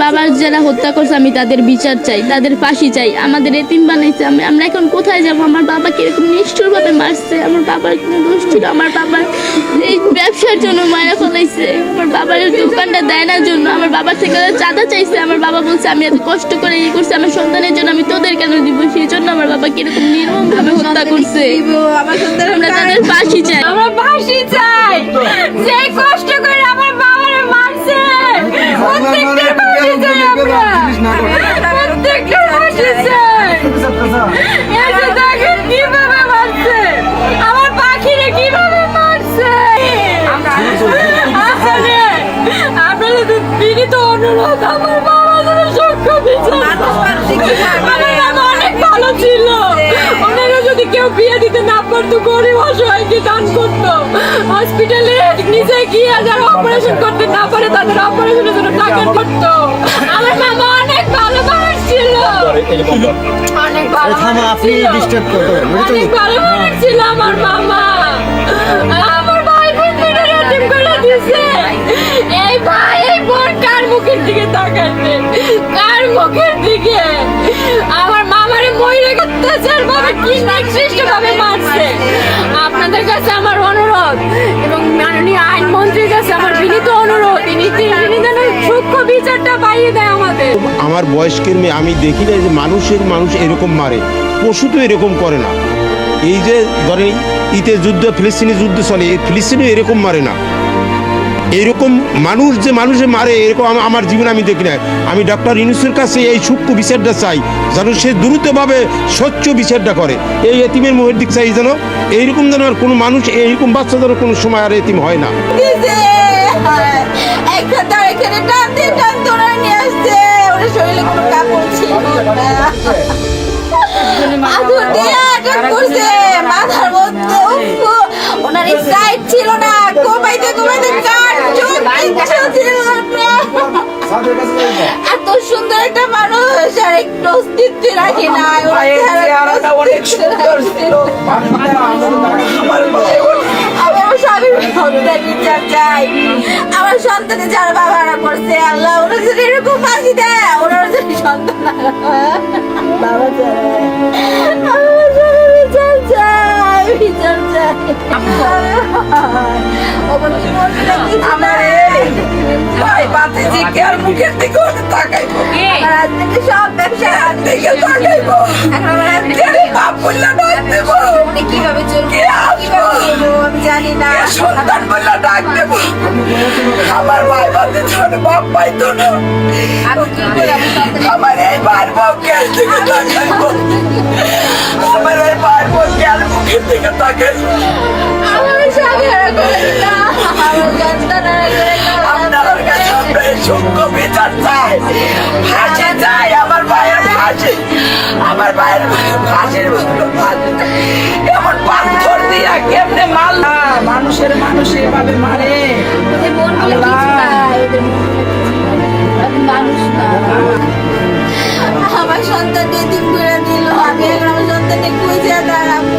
বাবার যারা হত্যা করছে আমি তাদের বিচার চাই তাদের ফাঁসি চাই। আমাদের এতিম বানাইছে আমি আমরা এখন কোথায় যাব? আমার বাবা কীরকম নিষ্ঠুরভাবে মারছে আমার বাবার কোনো দোষ ছিল আমার বাবার এই ব্যবসার জন্য মায়েরা ফলাইছে আমার বাবার দোকানটা দেয় না জন্য আমার বাবার থেকে চাঁদা চাইছে আমার বাবা বলছে আমি এত কষ্ট করে ইয়ে করছি আমার সন্তানের জন্য আমি তোদের কেন দিব? সেই জন্য আমার বাবা কীরকম নির্মম ভাবে হত্যা করছে। আমার সন্তান আমরা তাদের ফাঁসি চাই। আমরা ফাঁসি চাই! যে কষ্ট অনুরোধ আমার বাবা যেন সূক্ষ্ম বিচার অনেক ভালো ছিল। ওনারা যদি কেউ বিয়ে দিতে না পারতো গরিব অসহায়কে দান করতো। হসপিটালে নিজে গিয়ে যারা অপারেশন করতে না পারে তাদের অপারেশনের জন্য টাকা করতো আমার মামা অনেক ভালো মানুষ ভালো মানুষ ছিল। আমার মামা কার মুখের দিকে? আমার মামারে ভাবে কি ভাবে মারছে। আপনাদের কাছে আমার অনুরোধ এবং মাননীয় কাছে আমার বিনীত অনুরোধ তিনি তিনি যেন সূক্ষ্ম বিচারটা পাইয়ে দেয় আমাদের। আমার বয়স্কের মেয়ে, আমি দেখি না যে মানুষের মানুষ এরকম মারে। পশু তো এরকম করে না। এই যে ধরেন ইতে যুদ্ধ, ফিলিস্তিনি যুদ্ধ চলে, এই ফিলিস্তিনি এরকম মারে না। এরকম মানুষ যে মানুষে মারে, এরকম আমার জীবনে আমি দেখি না আমি ডক্টর ইউনুসের কাছে এই সূক্ষ্ম বিচারটা চাই, যেন সে দ্রুতভাবে স্বচ্ছ বিচারটা করে। এই এতিমের মুখের দিক চাই যেন, এইরকম যেন আর কোনো মানুষ এইরকম বাচ্চা যেন কোনো সময় আর এতিম হয় না। ছিল না কোপাইতে কোপাইতে কান চোখ কিচ্ছু ছিল না এত সুন্দর একটা মানুষ আর একটু অস্তিত্ব রাখি না অনেক সুন্দর ছিল। আমার স্বামীর হত্যার বিচার চাই। আমার সন্তানে যার বাবারা করছে আল্লাহ ওরা যদি এরকম ফাঁসি দেয় ওনার যদি সন্তান বাবা চাই আমার স্বামীর বিচার চাই বিচার চাই আমার ভাই বাতে যে কে আর মুখের দিকে তাকাইবো? আমার থেকে সব ব্যবসা হাত থেকে তাকাইবো। এখন আমার বাপ বললা ডাক দেবো। কীভাবে চলবে? আমি জানি না। সন্তান বললা ডাক দেবো? আমার ভাই বাতে ছোট বাপ পাইতো না কি আমার এই ভাই বাপকে আর থেকে তাকাইবো? আমার এই ভাই বোনকে আর মুখের দিকে তাকাইবো? আমার না। আমার সন্তান ভাইয়ের সূক্ষ্ম বিচার চাই ফাঁসি চাই আমার ভাইয়ের ফাঁসি আমার ভাইয়ের ফাঁসির এমন পাথর দিয়া কেমনে মাল মানুষের মানুষ এভাবে মারে। আমার সন্তানকে দিন করে দিল আমি আমার সন্তানকে খুঁজে দাঁড়াবো।